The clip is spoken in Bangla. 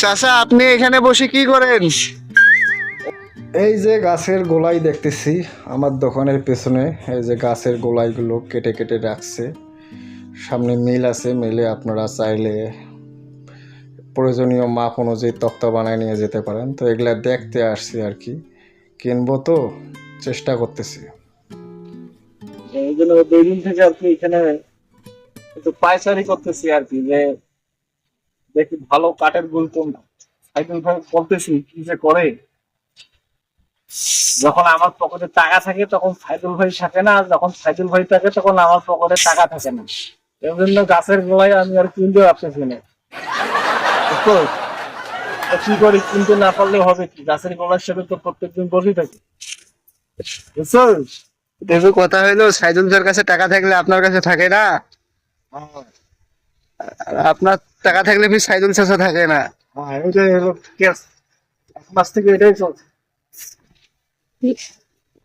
চাচা আপনি এখানে বসে কি করেন? এই যে গাছের গোলাই দেখতেছি আমার দোকানের পেছনে এই যে গাছের গোলাইগুলো কেটে কেটে রাখছে। সামনে মিল আছে মিলে আপনারা চাইলে প্রয়োজনীয় মাপ অনুযায়ী তক্তা বানায় নিয়ে যেতে পারেন। তো এগুলা দেখতে আসছি আর কি। কিনবো তো চেষ্টা করতেছি। এই জন্য দুই দিন থেকে আর কি এখানে একটু পায়চারি করতেছি আর কি যে দেখি ভালো কাঠের গুল সাইকেল বলতেছি কি যে করে? যখন আমার পকেটে টাকা থাকে তখন সাইদুল ভাই থাকে না। যখন সাইদুল ভাই থাকে তখন আমার পকেটে টাকা থাকে না। এই জন্য গাছের গোড়ায় আমি আর কিনতে পারতেছি না। কি করি কিনতে না পারলে হবে কি? গাছের গোলার সাথে তো প্রত্যেকদিন বসেই থাকি। বুঝছ? দেখো কথা হইল সাইদুল স্যার কাছে টাকা থাকলে আপনার কাছে থাকে না? আপনার টাকা থাকলে ফির সাইদুল চাচা থাকে না। হ্যাঁ এটাই হলো কেস মাস থেকে এটাই চলছে।